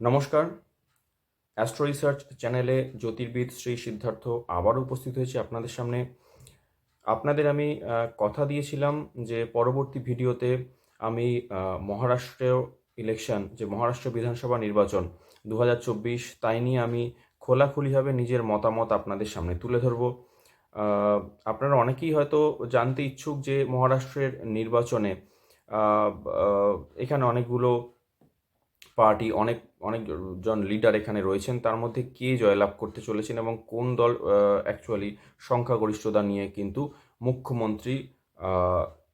নমস্কার। Astro research চ্যানেলে জ্যোতির্বিদ শ্রী সিদ্ধার্থ আবারও উপস্থিত হয়েছে আপনাদের সামনে। আপনাদের আমি কথা দিয়েছিলাম যে পরবর্তী ভিডিওতে আমি মহারাষ্ট্র ইলেকশন যে মহারাষ্ট্র বিধানসভা নির্বাচন দু হাজার চব্বিশ, তাই নিয়ে আমি খোলাখুলিভাবে নিজের মতামত আপনাদের সামনে তুলে ধরবো। আপনারা অনেকেই হয়তো জানতে ইচ্ছুক যে মহারাষ্ট্রের নির্বাচনে এখানে অনেকগুলো পার্টি, অনেক অনেকজন লিডার এখানে রয়েছেন। তার মধ্যে কে জয়লাভ করতে চলেছেন এবং কোন দল অ্যাকচুয়ালি সংখ্যাগরিষ্ঠতা নিয়ে কিন্তু মুখ্যমন্ত্রী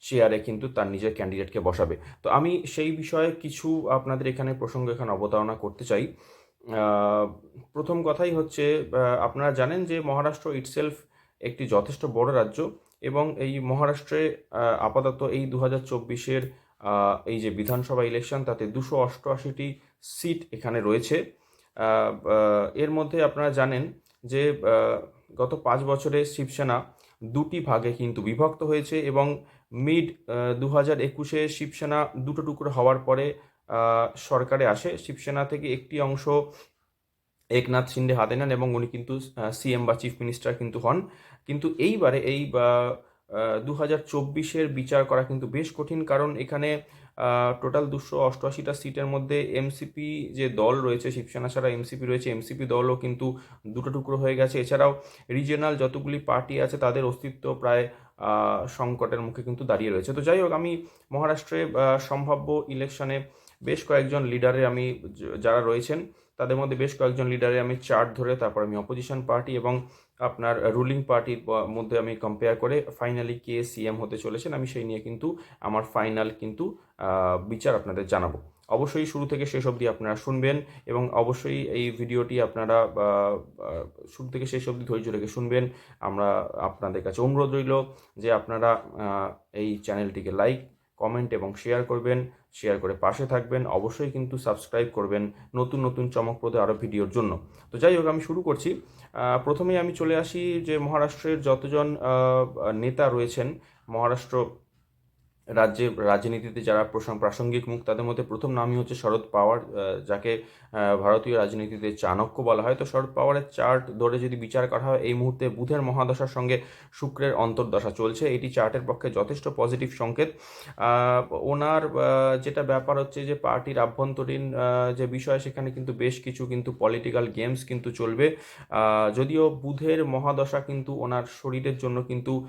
চেয়ারে কিন্তু তার নিজের ক্যান্ডিডেটকে বসাবে। তো আমি সেই বিষয়ে কিছু আপনাদের এখানে প্রসঙ্গ, এখানে অবতারণা করতে চাই। প্রথম কথাই হচ্ছে আপনারা জানেন যে মহারাষ্ট্র ইটসেলফ একটি যথেষ্ট বড় রাজ্য এবং এই মহারাষ্ট্রে আপাতত এই দু হাজার চব্বিশের এই যে বিধানসভা ইলেকশন তাতে দুশো অষ্টআশিটি সিট এখানে রয়েছে। এর মধ্যে আপনারা জানেন যে গত পাঁচ বছরে শিবসেনা দুটি ভাগে কিন্তু বিভক্ত হয়েছে এবং মিড দু হাজার একুশে শিবসেনা দুটো টুকরো হওয়ার পরে সরকারে আসে। শিবসেনা থেকে একটি অংশ একনাথ শিন্ডে হাতে নেন এবং উনি কিন্তু সিএম বা চিফ মিনিস্টার কিন্তু হন। কিন্তু এইবারে এই দু হাজার চব্বিশের বিচার করা কিন্তু বেশ কঠিন কারণ এখানে টোটাল দুশো অষ্টআশিটা সিটের মধ্যে এমসিপি যে দল রয়েছে, শিবসেনা ছাড়া এমসিপি রয়েছে এমসিপি দলও কিন্তু দুটো টুকরো হয়ে গেছে। এছাড়াও রিজিয়নাল যতগুলি পার্টি আছে, তাদের অস্তিত্ব প্রায় সংকটের মুখে কিন্তু দাঁড়িয়ে রয়েছে। তো যাই হোক আমি মহারাষ্ট্রে সম্ভাব্য ইলেকশনে বেশ কয়েকজন লিডারে আমি যারা রয়েছেন, তাদের মধ্যে বেশ কয়েকজন লিডারে আমি চার্ট ধরে তারপর আমি অপোজিশন পার্টি এবং আপনার রুলিং পার্টির মধ্যে আমি কম্পেয়ার করে ফাইনালি কে সিএম হতে চলেছেন, আমি সেই নিয়ে কিন্তু আমার ফাইনাল কিন্তু বিচার আপনাদের জানাব। অবশ্যই শুরু থেকে শেষ অবধি আপনারা শুনবেন এবং অবশ্যই এই ভিডিওটি আপনারা শুরু থেকে শেষ অবধি ধৈর্য রেখে শুনবেন। আমরা আপনাদের কাছে অনুরোধ রইল যে আপনারা এই চ্যানেলটিকে লাইক কমেন্ট এবং শেয়ার করবেন শেয়ার করে পাশে থাকবেন, অবশ্যই কিন্তু সাবস্ক্রাইব করবেন নতুন নতুন চমকপ্রদ আরও ভিডিওর জন্য। তো যাই হোক, আমি শুরু করছি। প্রথমেই আমি চলে আসি যে মহারাষ্ট্রের যতজন নেতা রয়েছেন, মহারাষ্ট্র রাজ্যে রাজনীতিতে যারা প্রসং- প্রাসঙ্গিক মুখ, তাদের মধ্যে প্রথম নামই হচ্ছে শরদ পাওয়ার যাকে ভারতীয় রাজনীতিতে চাণক্য বলা হয়। তো শরদ পাওয়ারের চার্ট ধরে যদি বিচার করা হয়, এই মুহূর্তে বুধের মহাদশার সঙ্গে শুক্রের অন্তর্দশা চলছে। এটি চার্টের পক্ষে যথেষ্ট পজিটিভ সংকেত। ওনার যেটা ব্যাপার হচ্ছে যে পার্টির আভ্যন্তরীণ যে বিষয়, সেখানে কিন্তু বেশ কিছু কিন্তু পলিটিক্যাল গেমস কিন্তু চলবে। যদিও বুধের মহাদশা কিন্তু ওনার শরীরের জন্য কিন্তু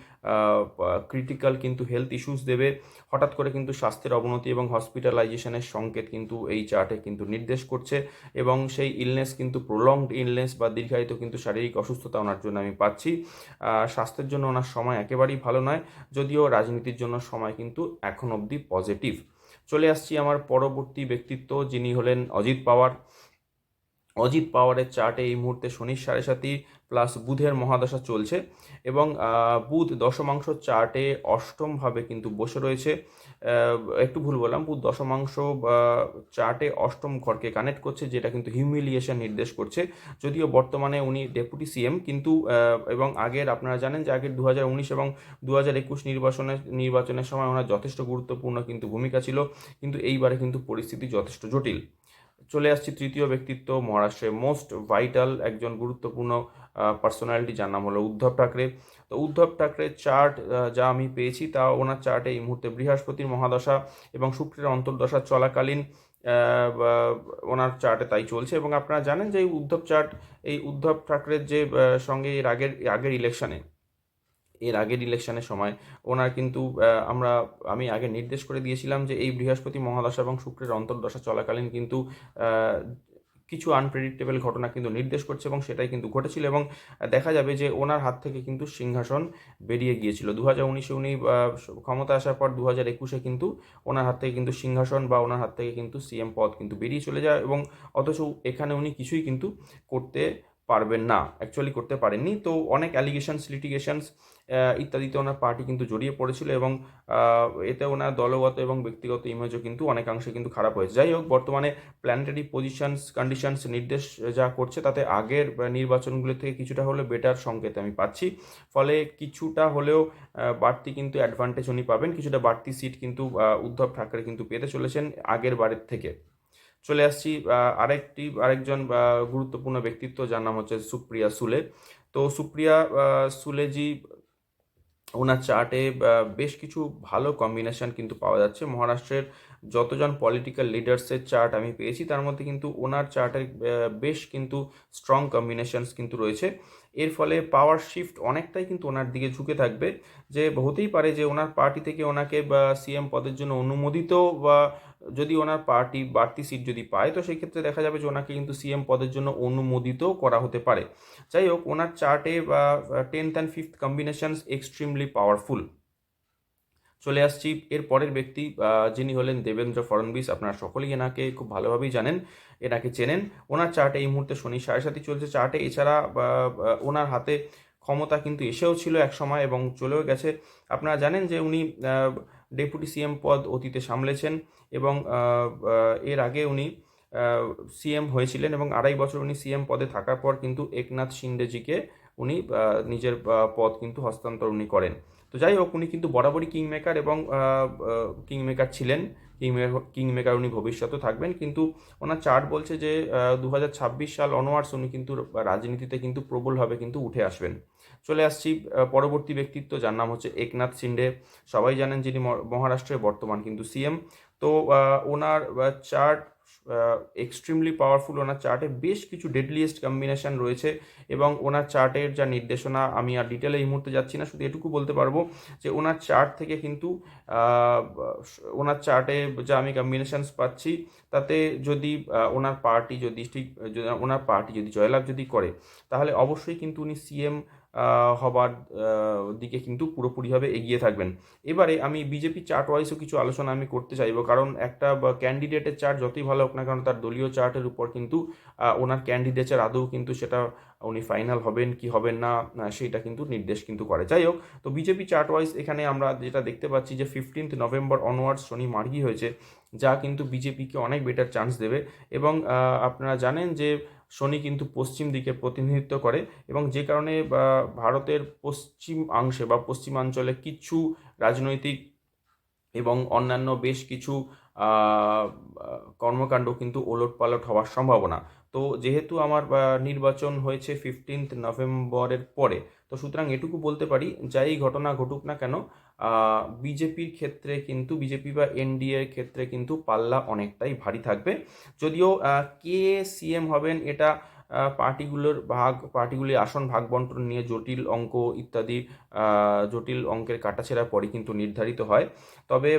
ক্রিটিক্যাল কিন্তু হেলথ ইস্যুস দেবে। হঠাৎ করে কিন্তু স্বাস্থ্যের অবনতি এবং হসপিটালাইজেশনের সংকেত কিন্তু এই চার্টে কিন্তু নির্দেশ করছে এবং সেই ইলনেস কিন্তু প্রলংড ইলনেস বা দীর্ঘায়িত কিন্তু শারীরিক অসুস্থতা ওনার জন্য আমি পাচ্ছি। স্বাস্থ্যের জন্য ওনার সময় একেবারেই ভালো নয়, যদিও রাজনীতির জন্য সময় কিন্তু এখন অবধি পজিটিভ চলে আসছি আমার পরবর্তী ব্যক্তিত্ব যিনি হলেন অজিত পাওয়ার। অজিত পাওয়ারের চার্টে এই মুহূর্তে শনির সাড়ে সাতি প্লাস বুধের মহাদশা চলছে এবং বুধ দশমাংশ চার্টে অষ্টমভাবে কিন্তু বসে রয়েছে। একটু ভুল বললাম, বুধ দশমাংশ চার্টে অষ্টম ঘরকে কানেক্ট করছে, যেটা কিন্তু হিউমিলিয়েশন নির্দেশ করছে। যদিও বর্তমানে উনি ডেপুটি সিএম কিন্তু এবং আগের আপনারা জানেন যে আগের দু হাজার উনিশ এবং দু হাজার একুশ নির্বাচনের নির্বাচনের সময় ওনার যথেষ্ট গুরুত্বপূর্ণ কিন্তু ভূমিকা ছিল, কিন্তু এইবারে কিন্তু পরিস্থিতি যথেষ্ট জটিল। চলে আসছি তৃতীয় ব্যক্তিত্ব মহারাষ্ট্রের মোস্ট ভাইটাল একজন গুরুত্বপূর্ণ পার্সোনালিটি যার নাম হলো উদ্ধব ঠাকরে। তো উদ্ধব ঠাকরের চার্ট যা আমি পেয়েছি তা ওনার চার্টে এই মুহূর্তে বৃহস্পতির মহাদশা এবং শুক্রের অন্তর্দশা চলাকালীন ওনার চার্টে তাই চলছে। এবং আপনারা জানেন যে এই উদ্ধব চার্ট এই উদ্ধব ঠাকরের যে সঙ্গে এর আগের আগের ইলেকশনে এর আগের ইলেকশনের সময়। ওনার কিন্তু আমরা, আমি আগে নির্দেশ করে দিয়েছিলাম যে এই বৃহস্পতি, মহাদশা এবং শুক্রের অন্তর্দশা চলাকালীন কিন্তু কিছু আনপ্রেডিক্টেবল ঘটনা কিন্তু নির্দেশ করছে এবং সেটাই কিন্তু ঘটেছিল এবং দেখা যাবে যে ওনার হাত থেকে কিন্তু সিংহাসন বেরিয়ে গিয়েছিল। দু হাজার উনিশে উনি ক্ষমতা আসার পর দু হাজার একুশে কিন্তু ওনার হাত থেকে কিন্তু সিংহাসন বা ওনার হাত থেকে কিন্তু সিএম পদ কিন্তু বেরিয়ে চলে যায় এবং অথচ এখানে উনি কিছুই কিন্তু করতে পারবেন না অ্যাকচুয়ালি করতে পারেননি। তো অনেক অ্যালিগেশনস লিটিগেশনস ইত্যাদিতে ওনার পার্টি কিন্তু জড়িয়ে পড়েছিল এবং এতে ওনার দলগত এবং ব্যক্তিগত ইমেজও কিন্তু অনেকাংশে কিন্তু খারাপ হয়েছে। যাই হোক, বর্তমানে প্ল্যানেটারি পজিশনস কন্ডিশনস নির্দেশ যা করছে তাতে আগের নির্বাচনগুলো থেকে কিছুটা হলেও বেটার সংকেত আমি পাচ্ছি। ফলে কিছুটা হলেও বাড়তি কিন্তু অ্যাডভান্টেজ উনি পাবেন, কিছুটা বাড়তি সিট কিন্তু উদ্ধব ঠাকরে কিন্তু পেতে চলেছেন আগের বারের থেকে। চলে আসছি আরেকটি, আরেকজন গুরুত্বপূর্ণ ব্যক্তিত্ব যার নাম হচ্ছে সুপ্রিয়া সুলে। তো সুপ্রিয়া সুলেজি ওনার চার্টে বেশ কিছু ভালো কম্বিনেশন কিন্তু পাওয়া যাচ্ছে। মহারাষ্ট্রের যতজন পলিটিক্যাল লিডার্সের চার্ট আমি পেয়েছি, তার মধ্যে কিন্তু ওনার চার্টের বেশ কিন্তু স্ট্রং কম্বিনেশনস কিন্তু রয়েছে। এর ফলে পাওয়ার শিফট অনেকটাই কিন্তু ওনার দিকে ঝুঁকে থাকবে। যে হতেই পারে যে ওনার পার্টি থেকে ওনাকে, বা সিএম পদের জন্য অনুমোদিত, বা যদি ওনার পার্টি বাড়তি সিট যদি পায়, তো সেই ক্ষেত্রে দেখা যাবে যে ওনাকে কিন্তু সিএম পদের জন্য অনুমোদিত করা হতে পারে। যাই হোক, ওনার চার্টে বা tenth and fifth combinations extremely powerful চলে আসছি। এর পরের ব্যক্তি যিনি হলেন দেবেন্দ্র ফড়নবিস, আপনারা সকলেই এনাকে খুব ভালোভাবেই জানেন, এনাকে চেনেন। ওনার চার্টে এই মুহূর্তে শনি সাড়ে সাথে চলছে চার্টে। এছাড়া ওনার হাতে ক্ষমতা কিন্তু এসেও ছিল এক সময় এবং চলেও গেছে। আপনারা জানেন যে উনি ডেপুটি সিএম পদ অতীতে সামলেছেন এবং এর আগে উনি সিএম হয়েছিলেন এবং আড়াই বছর উনি সিএম পদে থাকার পর কিন্তু একনাথ শিন্ডেজিকে উনি নিজের পদ কিন্তু হস্তান্তর উনি করেন। তো যাই হোক উনি কিন্তু বরাবরই কিং মেকার এবং কিং মেকার ছিলেন। কিং মেকার উনি ভবিষ্যতে থাকবেন। কিন্তু ওনার চার্ট বলছে যে দু হাজার ছাব্বিশ সাল অনওয়ার্ডস উনি কিন্তু রাজনীতিতে কিন্তু প্রবলভাবে কিন্তু উঠে আসবেন। চলে আসছি পরবর্তী ব্যক্তিত্ব, যার নাম হচ্ছে একনাথ সিন্ডে সবাই জানেন যিনি মহারাষ্ট্রের বর্তমান কিন্তু সিএম তো ওনার চার্ট এক্সট্রিমলি পাওয়ারফুল ওনার চার্টে বেশ কিছু ডেডলিয়েস্ট কম্বিনেশন রয়েছে এবং ওনার চার্টের যা নির্দেশনা আমি আর ডিটেলে এই মুহূর্তে যাচ্ছি না, শুধু এটুকু বলতে পারব যে ওনার চার্ট থেকে কিন্তু ওনার চার্টে যা আমি কম্বিনেশনস পাচ্ছি, তাতে যদি ওনার পার্টি যদি ঠিক ওনার পার্টি যদি জয়লাভ যদি করে, তাহলে অবশ্যই কিন্তু উনি সিএম হবার দিকে কিন্তু পুরোপুরিভাবে এগিয়ে থাকবেন। এবারে আমি বিজেপি চার্ট ওয়াইজও কিছু আলোচনা আমি করতে চাইব, কারণ একটা ক্যান্ডিডেটের চার্ট যতই ভালো হোক না কারণ তার দলীয় চার্টের উপর কিন্তু ওনার ক্যান্ডিডেটের আদৌ কিন্তু সেটা উনি ফাইনাল হবেন কি হবেন না সেইটা কিন্তু নির্দেশ কিন্তু করে। যাই হোক, তো বিজেপি চার্ট ওয়াইজ এখানে আমরা যেটা দেখতে পাচ্ছি যে ফিফটিন্থ নভেম্বর অনওয়ার্ডস শনি মার্গি হয়েছে, যা কিন্তু বিজেপিকে অনেক বেটার চান্স দেবে এবং আপনারা জানেন যে শনি কিন্তু পশ্চিম দিকে প্রতিনিধিত্ব করে এবং যে কারণে ভারতের পশ্চিম অংশে বা পশ্চিমাঞ্চলে কিছু রাজনৈতিক এবং অন্যান্য বেশ কিছু কর্মকাণ্ড কিন্তু ওলট পালট হওয়ার সম্ভাবনা। তো যেহেতু আমার নির্বাচন হয়েছে ফিফটিন্থ নভেম্বরের পরে তো সুতরাং এটুকু বলতে পারি, যাই ঘটনা ঘটুক না কেন বিজেপির ক্ষেত্রে কিন্তু, বিজেপি বা এনডিএর ক্ষেত্রে কিন্তু পাল্লা অনেকটাই ভারী থাকবে। যদিও কে সিএম হবেন এটা পার্টিগুলোর ভাগ পার্টিগুলির আসন ভাগ বন্টন নিয়ে জটিল অঙ্ক ইত্যাদি জটিল অঙ্কের কাটাছেড়া পরে কিন্তু নির্ধারিত হয়। তবে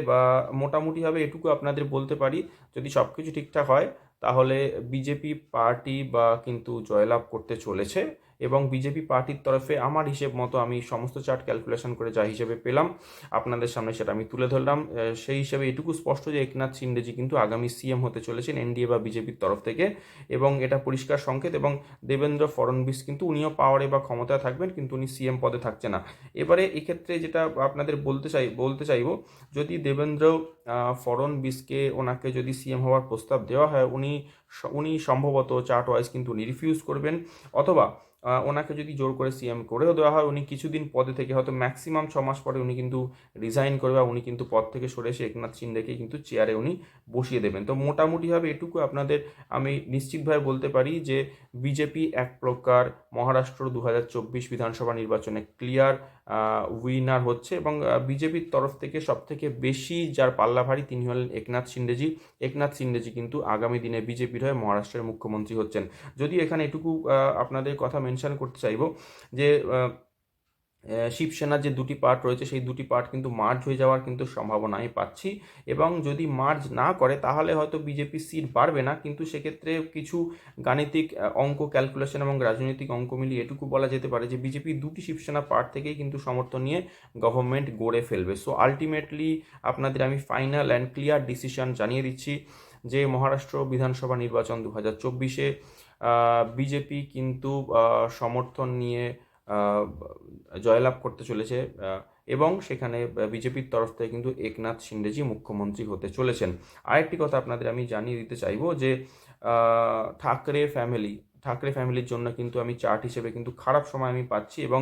মোটামুটিভাবে এটুকু আপনাদের বলতে পারি, যদি সব কিছু ঠিকঠাক হয়, তাহলে বিজেপি পার্টি বা কিন্তু জয়লাভ করতে চলেছে। এবং বিজেপি পার্টির তরফে আমার হিসেব মতো আমি সমস্ত চার্ট ক্যালকুলেশন করে যা হিসেবে পেলাম আপনাদের সামনে সেটা আমি তুলে ধরলাম। সেই হিসেবে এটুকু স্পষ্ট যে একনাথ শিন্ডেজি কিন্তু আগামী সিএম হতে চলেছেন এনডিএ বা বিজেপির তরফ থেকে এবং এটা পরিষ্কার সংকেত এবং দেবেন্দ্র ফডণবীস কিন্তু উনিও পাওয়ারে বা ক্ষমতায় থাকবেন কিন্তু উনি সিএম পদে থাকছে না। এবারে এক্ষেত্রে যেটা আপনাদের বলতে চাই বলতে চাইব যদি দেবেন্দ্র আহ, ফডণবীসকে ওনাকে যদি সিএম হওয়ার প্রস্তাব দেওয়া হয় উনি উনি সম্ভবত চার্ট ওয়াইজ কিন্তু উনি রিফিউজ করবেন অথবা ওনাকে যদি জোর করে সিএম করেও দেওয়া হয়, উনি কিছুদিন পদে থেকে, হয়তো ম্যাক্সিমাম ছ মাস পরে উনি কিন্তু রিজাইন করবে বা উনি কিন্তু পদ থেকে সরে এসে একনাথ সিন্ডেকে কিন্তু চেয়ারে উনি বসিয়ে দেবেন। তো মোটামুটিভাবে এটুকু আপনাদের আমি নিশ্চিতভাবে বলতে পারি যে, বিজেপি এক প্রকার, মহারাষ্ট্র দু হাজার চব্বিশ বিধানসভা নির্বাচনে ক্লিয়ার উইনার হচ্ছে এবং বিজেপির তরফ থেকে সবথেকে বেশি যার পাল্লা ভারী তিনি হলেন একনাথ সিন্ডেজি একনাথ সিন্ডেজি কিন্তু আগামী দিনে বিজেপির হয়ে মহারাষ্ট্রের মুখ্যমন্ত্রী হচ্ছেন। যদি এখানে এটুকু আপনাদের কথা মেনশন করতে চাইব যে শিবসেনার যে দুটি পার্ট রয়েছে, সেই দুটি পার্ট কিন্তু মার্জ হয়ে যাওয়ার কিন্তু সম্ভাবনা আমি পাচ্ছি। এবং যদি মার্জ না করে, তাহলে হয়তো বিজেপি সিট বাড়বে না। কিন্তু সেক্ষেত্রে কিছু গাণিতিক অঙ্ক ক্যালকুলেশন এবং রাজনৈতিক অঙ্ক মিলিয়ে এটুকু বলা যেতে পারে যে বিজেপি দুটি শিবসেনা পার্ট থেকেই কিন্তু সমর্থন নিয়ে গভর্নমেন্ট গড়ে ফেলবে। সো আলটিমেটলি আপনাদের আমি ফাইনাল অ্যান্ড ক্লিয়ার ডিসিশন জানিয়ে দিচ্ছি যে, মহারাষ্ট্র বিধানসভা নির্বাচন দু হাজার চব্বিশে বিজেপি কিন্তু সমর্থন নিয়ে জয়লাভ করতে চলেছে এবং সেখানে বিজেপির তরফ থেকে কিন্তু একনাথ সিন্ডেজি মুখ্যমন্ত্রী হতে চলেছেন। আরেকটি কথা আপনাদের আমি জানিয়ে দিতে চাইব যে ঠাকরে ফ্যামিলি ঠাকরে ফ্যামিলির জন্য কিন্তু আমি চার্ট হিসেবে কিন্তু খারাপ সময় আমি পাচ্ছি এবং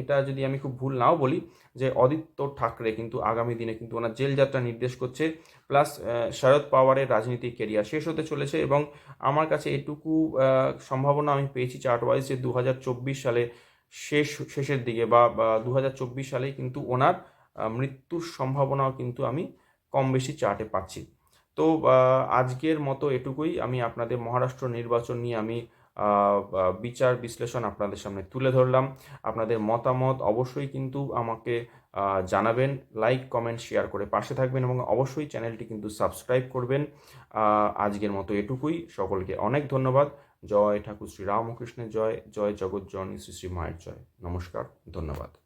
এটা যদি আমি খুব ভুল নাও বলি, যে অদিত্য ঠাকরে কিন্তু আগামী দিনে কিন্তু ওনার জেল যাত্রা নির্দেশ করছে, প্লাস শরদ পাওয়ারের রাজনীতিক কেরিয়ার শেষ হতে চলেছে এবং আমার কাছে এটুকু সম্ভাবনা আমি পেয়েছি চার্ট ওয়াইজ যে দু হাজার চব্বিশ সালে শেষ, শেষের দিকে বা দু সালেই কিন্তু ওনার মৃত্যুর সম্ভাবনাও কিন্তু আমি কম বেশি চার্টে পাচ্ছি। তো আজকের মতো এটুকুই। আমি আপনাদের মহারাষ্ট্র নির্বাচন নিয়ে আমি বিচার বিশ্লেষণ আপনাদের সামনে তুলে ধরলাম। আপনাদের মতামত অবশ্যই কিন্তু আমাকে জানাবেন লাইক কমেন্ট শেয়ার করে পাশে থাকবেন এবং অবশ্যই চ্যানেলটি কিন্তু সাবস্ক্রাইব করবেন। আজকের মতো এটুকুই। সকলকে অনেক ধন্যবাদ। জয় ঠাকুর শ্রী রামকৃষ্ণের জয়। জয় জগৎ জননী শ্রী শ্রী মায়ের জয়। নমস্কার। ধন্যবাদ।